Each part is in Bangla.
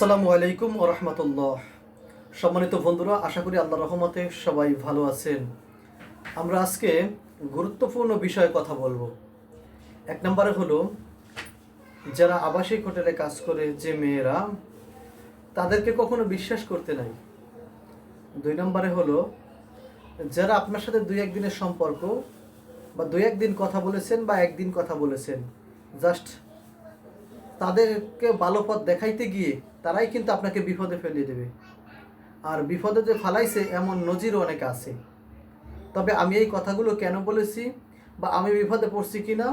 আসসালামু আলাইকুম রহমতুল্লাহ। সম্মানিত বন্ধুরা, আশা করি আল্লাহ রহমতে সবাই ভালো আছেন। আমরা আজকে গুরুত্বপূর্ণ বিষয়ে কথা বলব। এক নম্বরে হলো, যারা আবাসিক হোটেলে কাজ করে, যে মেয়েরা, তাদেরকে কখনো বিশ্বাস করতে নাই। দুই নম্বরে হলো, যারা আপনার সাথে দুই একদিনের সম্পর্ক বা দুই একদিন কথা বলেছেন বা একদিন কথা বলেছেন জাস্ট তাদেরকে ভালো পথ দেখাইতে গিয়ে তারাই কিন্তু আপনাকে বিপদে ফেলিয়ে দেবে। আর বিপদে যে ফালাইছে, এমন নজিরও অনেক আছে। তবে আমি এই কথাগুলো কেন বলেছি বা আমি বিপদে পড়ছি কি না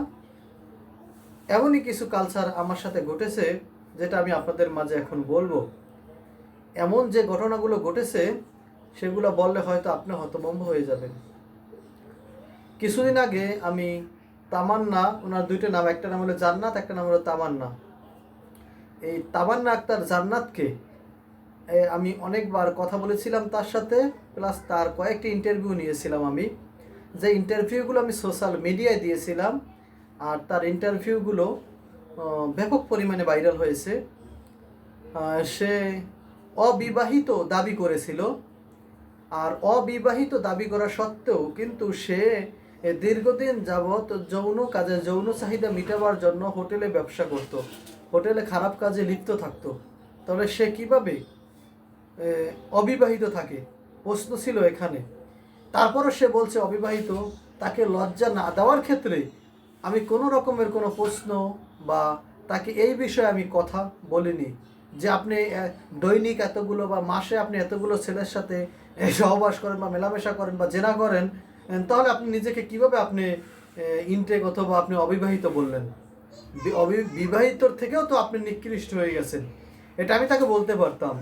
এমনই কিছু কালচার আমার সাথে ঘটেছে, যেটা আমি আপনাদের মাঝে এখন বলব। এমন যে ঘটনাগুলো ঘটেছে, সেগুলো বললে হয়তো আপনি হতভম্ব হয়ে যাবেন। কিছুদিন আগে আমি তামান্না, ওনার দুইটা নাম, একটা নাম হলো জান্নাত, একটা নাম হলো তামান্না। এই তাবান্না আক্তার জান্নাতকে আমি অনেকবার কথা বলেছিলাম তার সাথে প্লাস তার কয়েকটি ইন্টারভিউ নিয়েছিলাম আমি। যে ইন্টারভিউগুলো আমি সোশ্যাল মিডিয়ায় দিয়েছিলাম, আর তার ইন্টারভিউগুলো ব্যাপক পরিমাণে ভাইরাল হয়েছে। সে অবিবাহিত দাবি করেছিল। আর অবিবাহিত দাবি করা সত্ত্বেও কিন্তু সে দীর্ঘদিন যাবৎ যৌন কাজে যৌন চাহিদা মেটাবার জন্য হোটেলে ব্যবসা করত। হোটেলে খারাপ কাজে লিপ্ত থাকতো। তাহলে সে কীভাবে অবিবাহিত থাকে? প্রশ্ন ছিল এখানে। তারপরও সে বলছে, অবিবাহিত, তাকে লজ্জা না দেওয়ার ক্ষেত্রে আমি কোনো রকমের কোনো প্রশ্ন বা তাকে এই বিষয়ে আমি কথা বলিনি যে আপনি দৈনিক এতগুলো বা মাসে আপনি এতগুলো ছেলের সাথে সহবাস করেন বা মেলামেশা করেন বা জেনা করেন তাহলে আপনি নিজেকে কীভাবে আপনি ইনটেক অথবা আপনি অবিবাহিত বললেন? বিবাহিতর থেকেও তো আপনি নিকৃষ্ট হয়ে গেছেন। এটা আমি তাকে বলতে পারতাম।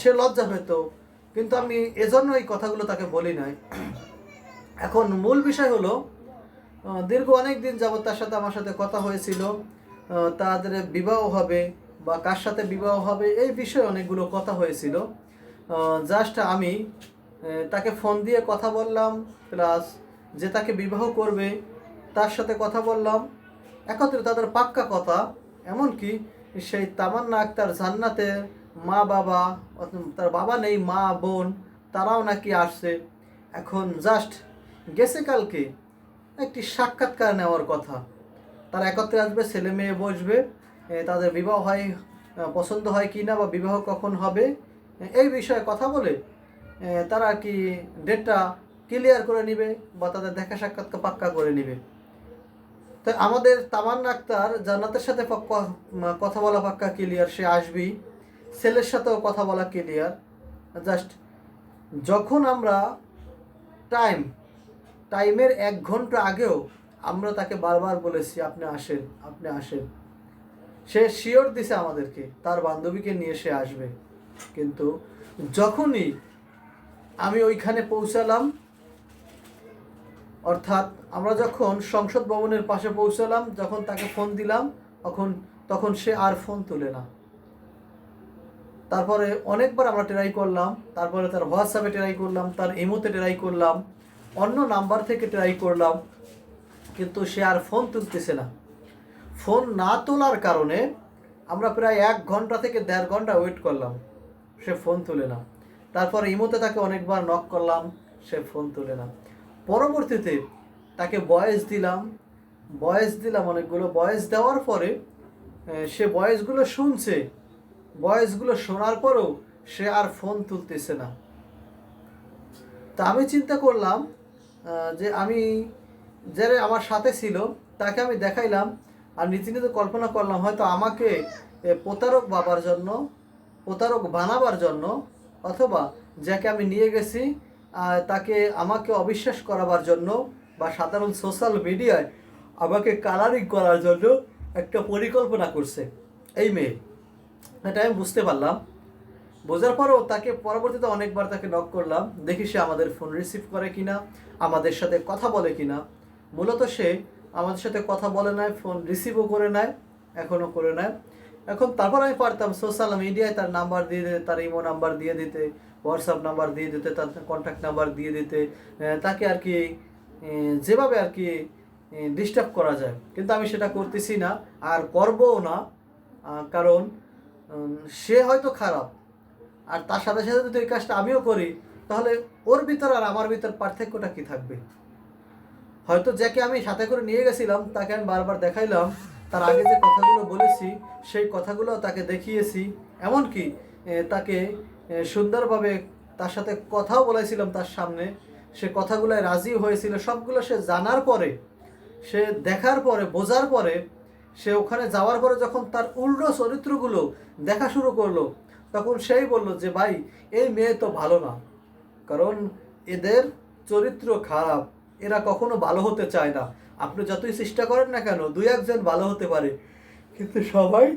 সে লজ্জা পেত, কিন্তু আমি এজন্য এই কথাগুলো তাকে বলি নাই। এখন মূল বিষয় হলো দীর্ঘ অনেক দিন যাবত তার সাথে আমার সাথে কথা হয়েছিল। তাদের বিবাহ হবে বা কার সাথে বিবাহ হবে এই বিষয়ে অনেকগুলো কথা হয়েছিল। জাস্ট আমি তাকে ফোন দিয়ে কথা বললাম প্লাস যে তাকে বিবাহ করবে, তার সাথে কথা বললাম। একত্রে তাদের পাক্কা কথা, এমনকি সেই তামান্না আক্তার জান্নাতে মা বাবা তার বাবা নেই, মা, বোন, তারাও নাকি আসছে। এখন জাস্ট গেছে কালকে একটি সাক্ষাৎকার নেওয়ার কথা। তারা একত্রে আসবে, ছেলে মেয়ে বসবে তাদের বিবাহ হয় পছন্দ হয় কি না বা বিবাহ কখন হবে এই বিষয়ে কথা বলে তারা কি ডেটটা ক্লিয়ার করে নিবে বা তাদের দেখা সাক্ষাৎকার পাক্কা করে নিবে। তো আমাদের তামান আক্তার জান্নাতের সাথে কথা বলা পাক্কা ক্লিয়ার সে আসবেই ছেলের সাথেও কথা বলা ক্লিয়ার জাস্ট যখন আমরা টাইম টাইমের এক ঘণ্টা আগেও আমরা তাকে বারবার বলেছি, আপনি আসেন আপনি আসেন। সে শিওর দিছে আমাদেরকে, তার বান্ধবীকে নিয়ে সে আসবে। কিন্তু যখনই আমি ওইখানে পৌঁছালাম অর্থাৎ আমরা যখন সংসদ ভবনের পাশে পৌঁছালাম, যখন তাকে ফোন দিলাম, তখন তখন সে আর ফোন তুলে না। তারপরে অনেকবার আমরা ট্রাই করলাম, তারপরে তার হোয়াটসঅ্যাপে ট্রাই করলাম, তার ইমোতে ট্রাই করলাম, অন্য নাম্বার থেকে ট্রাই করলাম, কিন্তু সে আর ফোন তুলতেছে না। ফোন না তোলার কারণে আমরা প্রায় এক ঘণ্টা থেকে দেড় ঘণ্টা ওয়েট করলাম, সে ফোন তুলে না। তারপর ইমোতে তাকে অনেকবার নক করলাম, সে ফোন তুলে না। পরবর্তীতে তাকে বয়েস দিলাম। বয়স দিলাম অনেকগুলো। বয়েস দেওয়ার পরে সে বয়সগুলো শুনছে। বয়সগুলো শোনার পরেও সে আর ফোন তুলতেছে না। তা আমি চিন্তা করলাম যে আমি যারা আমার সাথে ছিল, তাকে আমি দেখাইলাম আর নীতি নীতি কল্পনা করলাম, হয়তো আমাকে প্রতারক বাবার জন্য, প্রতারক বানাবার জন্য, অথবা যাকে আমি নিয়ে গেছি তাকে আমাকে অবিশ্বাস করাবার জন্য বা সাধারণ সোশ্যাল মিডিয়ায় আমাকে কালারিং করার জন্য একটা পরিকল্পনা করছে এই মেয়ে। এটা আমি বুঝতে পারলাম। বোঝার পরও তাকে পরবর্তীতে অনেকবার তাকে নক করলাম। দেখি সে আমাদের ফোন রিসিভ করে কিনা, আমাদের সাথে কথা বলে কিনা। মূলত সে আমাদের সাথে কথা বলে নাই ফোন রিসিভও করে নেয়, এখনও করে নেয়। এখন তারপর আমি পারতাম সোশ্যাল মিডিয়ায় তার নাম্বার দিয়ে দিতে, তার ইমো নাম্বার দিয়ে দিতে। হোয়াটসঅ্যাপ নাম্বার দিয়ে দিতে, তার কন্ট্যাক্ট নাম্বার দিয়ে দিতে তাকে আর কি যেভাবে আর কি ডিস্টার্ব করা যায়। কিন্তু আমি সেটা করতেছি না, আর করবও না কারণ সে হয়তো খারাপ। আর তার সাথে সাথে যদি ওই কাজটা আমিও করি, তাহলে ওর ভিতর আর আমার ভিতর পার্থক্যটা কি থাকবে? হয়তো যাকে আমি সাথে করে নিয়ে গেছিলাম, তাকে আমি বারবার দেখাইলাম, তার আগে যে কথাগুলো বলেছি, সেই কথাগুলো তাকে দেখিয়েছি। এমনকি তাকে সুন্দরভাবে তার সাথে কথাও বলেছিলাম তার সামনে। সে কথাগুলোয় রাজি হয়েছিল। সবগুলো সে জানার পরে, সে দেখার পরে, বোঝার পরে, সে ওখানে যাওয়ার পরে যখন তার উল্টো চরিত্রগুলো দেখা শুরু করল, তখন সেই বলল যে, ভাই, এই মেয়ে তো ভালো না। কারণ এদের চরিত্র খারাপ। এরা কখনো ভালো হতে চায় না। আপনি যতই চেষ্টা করেন না কেন, দুই একজন ভালো হতে পারে। কিন্তু সবাই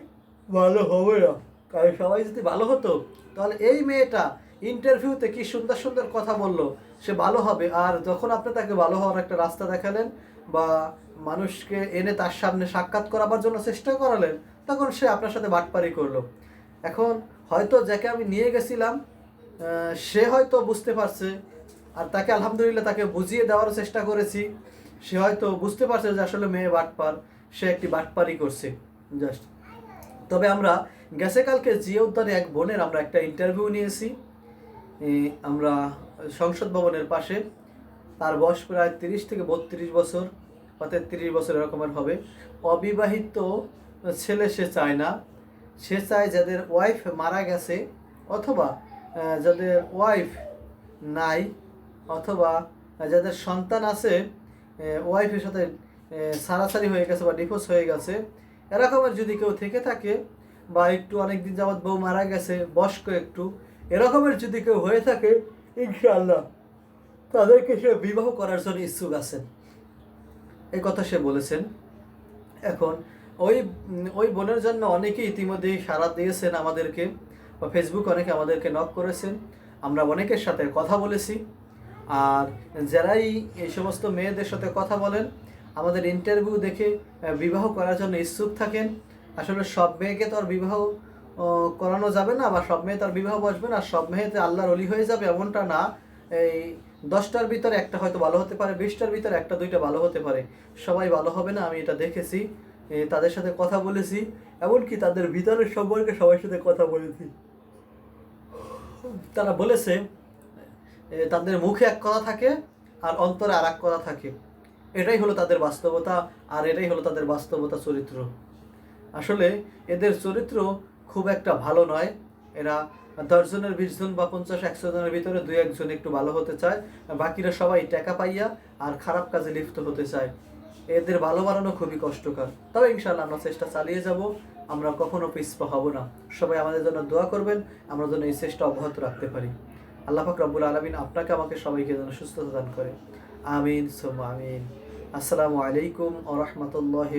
ভালো হবে না। কারণ সবাই যদি ভালো হতো, তাহলে এই মেয়েটা ইন্টারভিউতে কি সুন্দর সুন্দর কথা বলল, সে ভালো হবে। আর যখন আপনি তাকে ভালো হওয়ার একটা রাস্তা দেখালেন বা মানুষকে এনে তার সামনে সাক্ষাৎ করাবার জন্য চেষ্টা করালেন, তখন সে আপনার সাথে বাটপারি করল। এখন হয়তো যাকে আমি নিয়ে গেছিলাম সে হয়তো বুঝতে পারছে, আর তাকে আলহামদুলিল্লাহ তাকে বুঝিয়ে দেওয়ার চেষ্টা করেছি। সে হয়তো বুঝতে পারছে যে আসলে মেয়ে বাটপার, সে একটি বাটপারি করছে জাস্ট তবে আমরা গেছে কালকে জিয়া উদ্যানে এক বোনের আমরা একটা ইন্টারভিউ নিয়েছি আমরা সংসদ ভবনের পাশে। তার বয়স প্রায় তিরিশ থেকে বত্রিশ বছর বা তেত্রিশ বছর এরকমের হবে। অবিবাহিত ছেলে সে চায় না। সে চায় যাদের ওয়াইফ মারা গেছে অথবা যাদের ওয়াইফ নাই অথবা যাদের সন্তান আছে ওয়াইফের সাথে সারাসারি হয়ে গেছে বা ডিভোর্স হয়ে গেছে এরকমের যদি কেউ থেকে থাকে বা একটু অনেক দিন যাবৎ বউ মারা গেছে, বয়স্ক একটু এরকমের যদি কেউ হয়ে থাকে, ইনশাআল্লাহ তাদেরকে সে বিবাহ করার জন্য ইচ্ছুক আছেন। এই কথা সে বলেছেন। এখন ওই ওই বোনের জন্য অনেকেই ইতিমধ্যেই সাড়া দিয়েছেন আমাদেরকে, বা ফেসবুক অনেকে আমাদেরকে নক করেছেন। আমরা অনেকের সাথে কথা বলেছি। আর যারাই এই সমস্ত মেয়েদের সাথে কথা বলেন আমাদের ইন্টারভিউ দেখে বিবাহ করার জন্য ইচ্ছুক থাকেন। আসলে সব মেয়েকে তো আর বিবাহ করানো যাবে না বা সব মেয়ে তার বিবাহ বসবে না, সব মেয়েতে আল্লাহর অলি হয়ে যাবে এমনটা না। এই দশটার ভিতরে একটা হয়তো ভালো হতে পারে, বিশটার ভিতরে একটা দুইটা ভালো হতে পারে। সবাই ভালো হবে না, আমি এটা দেখেছি। তাদের সাথে কথা বলেছি, এমনকি তাদের ভিতরের সম্পর্কে সবার সাথে কথা বলেছি। তারা বলেছে তাদের মুখে এক কথা থাকে আর অন্তরে আর এক কথা থাকে। এটাই হলো তাদের বাস্তবতা আর এটাই হলো তাদের বাস্তবতা চরিত্র। আসলে এদের চরিত্র খুব একটা ভালো নয়। এরা দশজনের বিশ জন বা পঞ্চাশ, একশো জনের ভিতরে দুই একজন একটু ভালো হতে চায়, বাকিরা সবাই টাকা পাইয়া আর খারাপ কাজে লিপ্ত হতে চায়। এদের ভালো বানানো খুবই কষ্টকর। তবে ইনশাল্লাহ আমরা চেষ্টা চালিয়ে যাব, আমরা কখনো পিছপা হব না। সবাই আমাদের জন্য দোয়া করবেন, আমরা যেন এই চেষ্টা অব্যাহত রাখতে পারি। আল্লাহ রব্বুল আলমিন আপনাকে, আমাকে সবাইকে যেন সুস্থতা দান করে। আমিন সোমা আমিন। আসসালামু আলাইকুম আ রহমতুল্লাহ